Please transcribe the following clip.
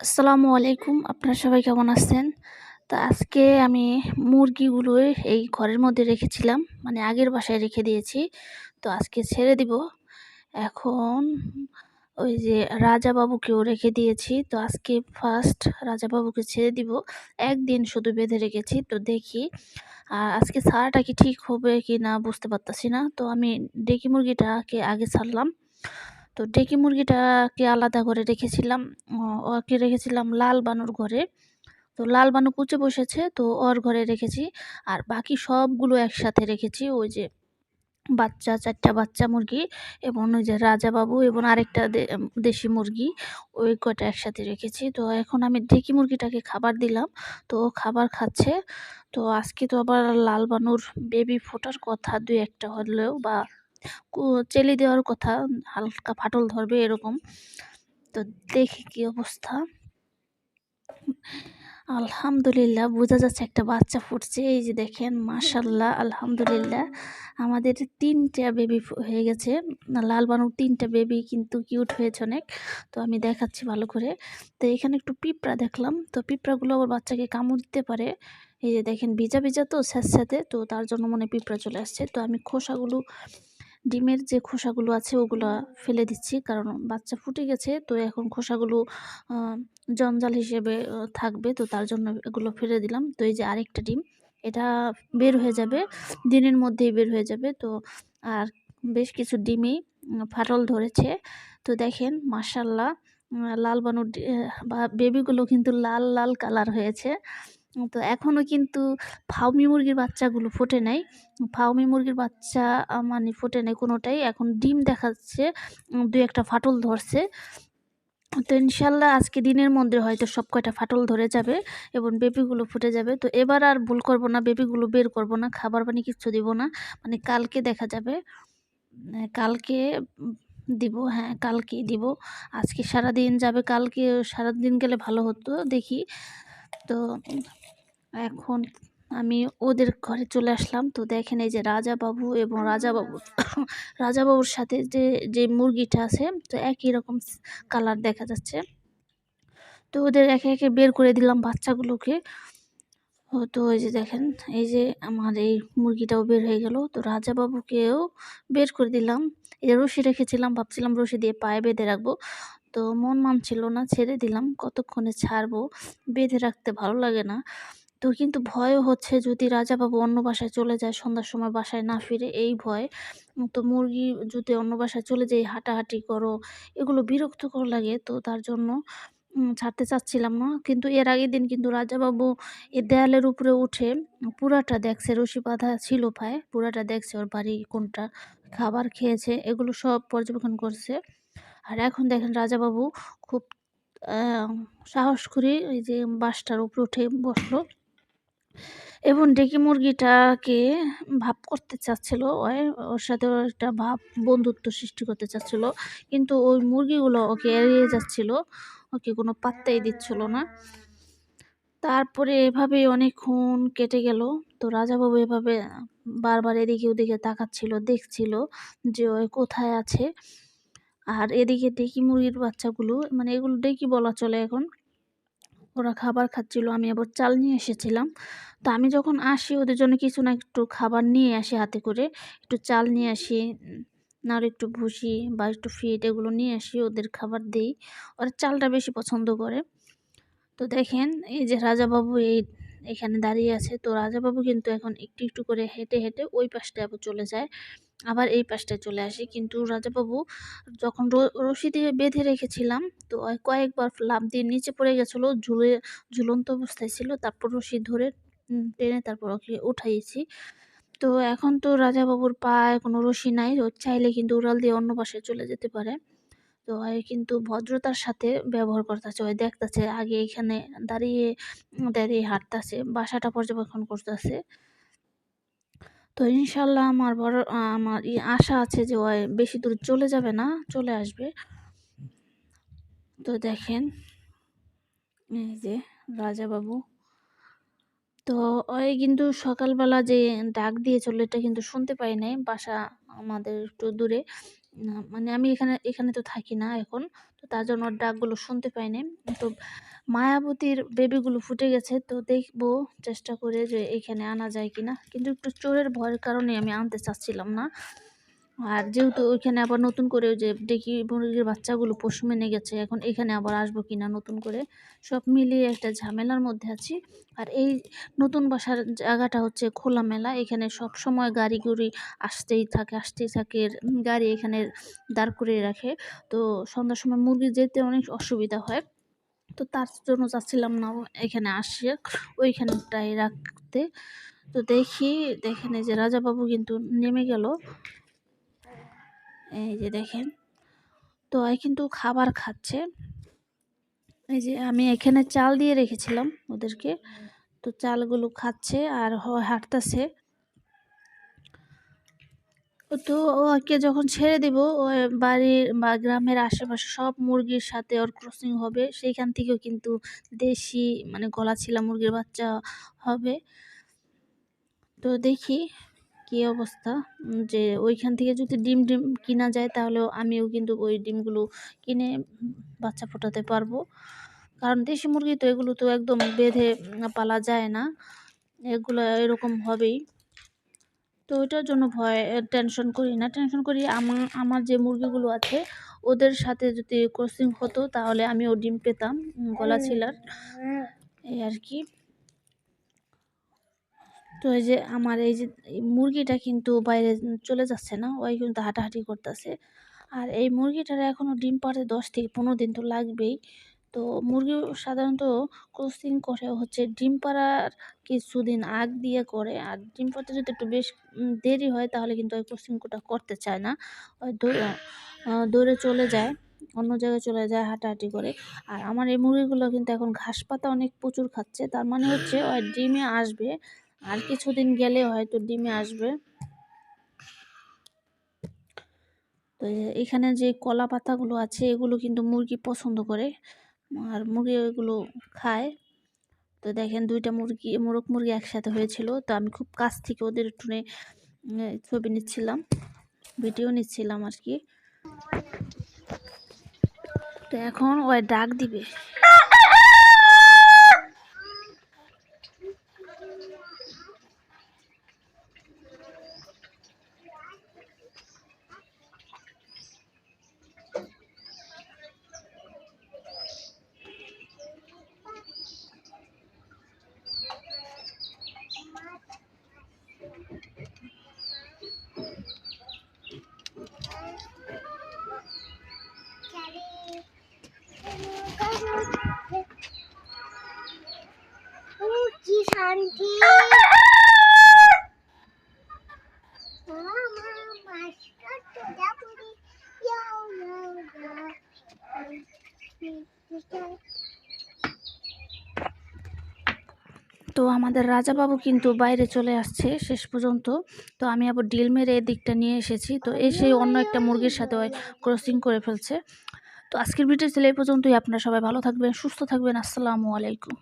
আসসালামু আলাইকুম, আপনারা সবাই কেমন আছেন? তো আজকে আমি মুরগিগুলো এই ঘরের মধ্যে রেখেছিলাম মানে আগের বাসায় রেখে দিয়েছি। তো আজকে ছেড়ে দিব। এখন ওই যে রাজা বাবুকেও রেখে দিয়েছি। তো আজকে ফার্স্ট রাজা বাবুকে ছেড়ে দিব। একদিন শুধু বেঁধে রেখেছি, তো দেখি। আর আজকে ছাড়াটা কি ঠিক হবে কি না বুঝতে পারতাছি না। তো আমি ডেকি মুরগিটাকে আগে ছাড়লাম। তো ডেকি মুরগিটাকে আলাদা করে রেখেছিলাম। ওকে রেখেছিলাম লাল বানুর ঘরে। তো লাল বানু কুচে বসেছে, তো ওর ঘরে রেখেছি। আর বাকি সবগুলো একসাথে রেখেছি, ওই যে বাচ্চা, চারটা বাচ্চা মুরগি এবং ওই যে রাজা বাবু এবং আরেকটা দেশি মুরগি, ওই কটা একসাথে রেখেছি। তো এখন আমি ডেকি মুরগিটাকে খাবার দিলাম, তো ও খাবার খাচ্ছে। তো আজকে তো আবার লাল বানুর বেবি ফোটার কথা, দুই একটা হলেও বা চেলি দেওয়ার কথা, হালকা ফাটল ধরবে এরকম। তো দেখি কি অবস্থা। আলহামদুলিল্লাহ, বোঝা যাচ্ছে একটা বাচ্চা ফুটছে। এই যে দেখেন মাশাল্লাহ আলহামদুলিল্লাহ। আমাদের তিনটা বেবি হয়ে গেছে। লাল বানুর তিনটা বেবি কিন্তু কিউট হয়েছে অনেক। তো আমি দেখাচ্ছি ভালো করে। তো এখানে একটু পিঁপড়া দেখলাম। তো পিঁপড়াগুলো আবার বাচ্চাকে কামড় দিতে পারে। এই যে দেখেন, ভিজা ভিজা তো স্যাঁতস্যাঁতে, তো তার জন্য মনে পিঁপড়া চলে আসছে। তো আমি খোসাগুলো ডিমের যে খোসাগুলো আছে ওগুলো ফেলে দিচ্ছি। কারণ বাচ্চা ফুটে গেছে, তো এখন খোসাগুলো জঞ্জাল হিসেবে থাকবে, তো তার জন্য এগুলো ফেলে দিলাম। তো এই যে আরেকটা ডিম, এটা বের হয়ে যাবে, দিনের মধ্যেই বের হয়ে যাবে। তো আর বেশ কিছু ডিমই ফাটল ধরেছে। তো দেখেন মাসাল্লাহ লাল বানুর বা বেবিগুলো কিন্তু লাল লাল কালার হয়েছে। তো এখনও কিন্তু ফাউমি মুরগির বাচ্চাগুলো ফোটে নাই। ফাউমি মুরগির বাচ্চা মানে ফোটে নাই কোনোটাই। এখন ডিম দেখাচ্ছে দু একটা ফাটল ধরছে। তো ইনশাল্লাহ আজকে দিনের মধ্যে হয়তো সব কয়টা ফাটল ধরে যাবে এবং বেবিগুলো ফুটে যাবে। তো এবার আর ভুল করব না, বেবিগুলো বের করব না, খাবার পানি কিচ্ছু দিব না। মানে কালকে দেখা যাবে কালকে দিব হ্যাঁ কালকে দিব। আজকে সারা দিন যাবে, কালকে সারা দিন গেলে ভালো হতো, দেখি। তো এখন আমি ওদের ঘরে চলে আসলাম। তো দেখেন এই যে রাজা বাবু এবং রাজা বাবু রাজা বাবুর সাথে যে যে মুরগিটা আছে, তো একই রকম কালার দেখা যাচ্ছে। তো ওদের একে একে বের করে দিলাম বাচ্চাগুলোকে। তো ওই যে দেখেন, এই যে আমার এই মুরগিটাও বের হয়ে গেল। তো রাজা বাবুকেও বের করে দিলাম। এই যে রশি রেখেছিলাম, ভাবছিলাম রশি দিয়ে পায়ে বেঁধে রাখব। তো মন মানছিল না, ছেড়ে দিলাম। কতক্ষণে ছাড়বো? বেঁধে রাখতে ভালো লাগে না। তো কিন্তু ভয়ও হচ্ছে যদি রাজাবাবু অন্য বাসায় চলে যায়, সন্ধ্যার সময় বাসায় না ফিরে, এই ভয়। তো মুরগি যদি অন্য বাসায় চলে যায়, হাঁটাহাঁটি করো, এগুলো বিরক্তকর লাগে। তো তার জন্য ছাড়তে চাচ্ছিলাম না। কিন্তু এর আগের দিন কিন্তু রাজাবাবু এ দেয়ালের উপরে উঠে পুরাটা দেখছে, রশি বাঁধা ছিল পায়ে। পুরাটা দেখছে ওর বাড়ি কোনটা, খাবার খেয়েছে, এগুলো সব পর্যবেক্ষণ করছে। আর এখন দেখেন রাজাবাবু খুব সাহস করে ওই যে বাসটার উপরে উঠে বসল। এবং ডেকি মুরগিটাকে ভাব করতে চাচ্ছিল ওর সাথে একটা ভাব, বন্ধুত্ব সৃষ্টি করতে চাচ্ছিল। কিন্তু ওই মুরগিগুলো ওকে এড়িয়ে যাচ্ছিল, ওকে কোনো পাত্তাই দিচ্ছিল না। তারপরে এভাবেই অনেকক্ষণ কেটে গেল। তো রাজাবাবু এভাবে বারবার এদিকে ওদিকে তাকাচ্ছিল, দেখছিল যে ওই কোথায় আছে। আর এদিকে ডেকি মুরগির বাচ্চাগুলো মানে এগুলো ডেকি বলা চলে এখন। ওরা খাবার খাচ্ছিল, আমি আবার চাল নিয়ে এসেছিলাম। তো আমি যখন আসি, ওদের জন্য কিছু না একটু খাবার নিয়ে আসি হাতে করে। একটু চাল নিয়ে আসি, না একটু ভুসি বা একটু ফিট এগুলো নিয়ে আসি, ওদের খাবার দিই। ওরা চালটা বেশি পছন্দ করে। তো দেখেন, এই যে রাজাবাবু এই এখানে দাঁড়িয়ে আছে। তো রাজাবাবু কিন্তু এখন একটু একটু করে হেঁটে হেঁটে ওই পাশটা আবার চলে যায়। আবার এই পাশটায় চলে আসি। কিন্তু রাজাবাবু যখন রশি দিয়ে বেঁধে রেখেছিলাম, তো কয়েকবার লাভ দিয়ে নিচে পড়ে গেছিল, ঝুলে, ঝুলন্ত অবস্থায় ছিল। তারপর রশি ধরে টেনে তারপর ওকে উঠাইছি। তো এখন তো রাজাবাবুর পায়ে কোনো রশি নাই। চাইলে কিন্তু উড়াল দিয়ে অন্য পাশে চলে যেতে পারে। তো কিন্তু ভদ্রতার সাথে ব্যবহার করতেছে, ওই দেখতেছে আগে এখানে দাঁড়িয়ে দাঁড়িয়ে হাঁটতেছে, বাসাটা পর্যবেক্ষণ করতেছে। তো ইনশাল্লাহ আমার বড়, আমার আশা আছে যে ওই বেশি দূর চলে যাবে না, চলে আসবে। তো দেখেন, এই যে রাজাবাবু। তো ওই কিন্তু সকালবেলা যে ডাক দিয়ে চলে এটা কিন্তু শুনতে পাই নাই, বাসা আমাদের একটু দূরে। মানে আমি এখানে এখানে তো থাকি না এখন। তো তার জন্য ওর ডাকগুলো শুনতে পাইনি তো মায়াবতীর বেবিগুলো ফুটে গেছে। তো দেখব, চেষ্টা করে যে এখানে আনা যায় কিনা। কিন্তু একটু চোরের ভয়ের কারণে আমি আনতে চাচ্ছিলাম না। আর যেহেতু ওইখানে আবার নতুন করে যে ডেকি মুরগির বাচ্চাগুলো পশু মেনে গেছে, এখন এখানে আবার আসব কিনা নতুন করে, সব মিলিয়ে একটা ঝামেলার মধ্যে আছি। আর এই নতুন বাসার জায়গাটা হচ্ছে খোলামেলা, এখানে সব সময় গাড়ি গুড়ি আসতেই থাকে আসতেই থাকে, গাড়ি এখানে দাঁড় করিয়ে রাখে। তো সন্ধ্যার সময় মুরগি যেতে অনেক অসুবিধা হয়। তো তার জন্য চাচ্ছিলাম না এখানে আসে ওইখানটায় রাখতে। তো দেখি দেখেন এই যে রাজাবাবু কিন্তু নেমে গেল। এই যে দেখেন। তো কিন্তু খাবার খাচ্ছে। এই যে আমি এখানে চাল দিয়ে রেখেছিলাম ওদেরকে। তো চালগুলো খাচ্ছে আর হাঁটতেছে হাঁটতাছে। তো ওকে যখন ছেড়ে দিব, ও বাড়ির বা গ্রামের আশেপাশে সব মুরগির সাথে ওর ক্রসিং হবে। সেইখান থেকেও কিন্তু দেশি মানে গলা ছিলা মুরগির বাচ্চা হবে। তো দেখি কী অবস্থা? যে ওইখান থেকে যদি ডিম ডিম কিনা যায় তাহলেও আমিও কিন্তু ওই ডিমগুলো কিনে বাচ্চা ফোটাতে পারব। কারণ দেশি মুরগি তো এগুলো তো একদম বেঁধে পালা যায় না। এগুলো এরকম হবেই। তো ওইটার জন্য ভয় টেনশন করি না। টেনশন করি আমার আমার যে মুরগিগুলো আছে, ওদের সাথে যদি ক্রসিং হতো তাহলে আমিও ডিম পেতাম গলা ছিলার। এই আর কি। তো এই যে আমার এই যে মুরগিটা কিন্তু বাইরে চলে যাচ্ছে না, ওই কিন্তু হাঁটাহাঁটি করতেছে। আর এই মুরগিটার এখনও ডিম পাড়তে দশ থেকে পনেরো দিন তো লাগবেই। তো মুরগি সাধারণত ক্রসিং করে হচ্ছে ডিম পাড়ার কিছুদিন আগ দিয়ে করে, আর ডিম পাড়তে যদি একটু বেশ দেরি হয় তাহলে কিন্তু ওই ক্রসিংটা করতে চায় না। ওই দৌড়ে চলে যায়, অন্য জায়গায় চলে যায় হাঁটাহাঁটি করে। আর আমার এই মুরগিগুলো কিন্তু এখন ঘাস পাতা অনেক প্রচুর খাচ্ছে, তার মানে হচ্ছে ওই ডিমে আসবে আর কিছুদিন গেলে হয়তো ডিমে আসবে। তো এখানে যে কলা পাতাগুলো আছে, এগুলো কিন্তু মুরগি পছন্দ করে। আর মুরগি ওইগুলো খায়। তো দেখেন দুইটা মুরগি, মোরগ মুরগি একসাথে হয়েছিল। তো আমি খুব কাছ থেকে ওদের টুনে ছবি নিচ্ছিলাম, ভিডিও নিচ্ছিলাম আর কি। তো এখন ওই ডাক দিবে। শান্তি তো আমাদের রাজাবাবু কিন্তু বাইরে চলে আসছে শেষ পর্যন্ত। তো আমি আবার ডিল মেরে এই দিকটা নিয়ে এসেছি। তো এসে অন্য একটা মুরগির সাথে ওই ক্রসিং করে ফেলছে। তো আজকের ভিডিও ছিল এই পর্যন্তই। আপনারা সবাই ভালো থাকবেন সুস্থ থাকবেন। আসসালামু আলাইকুম।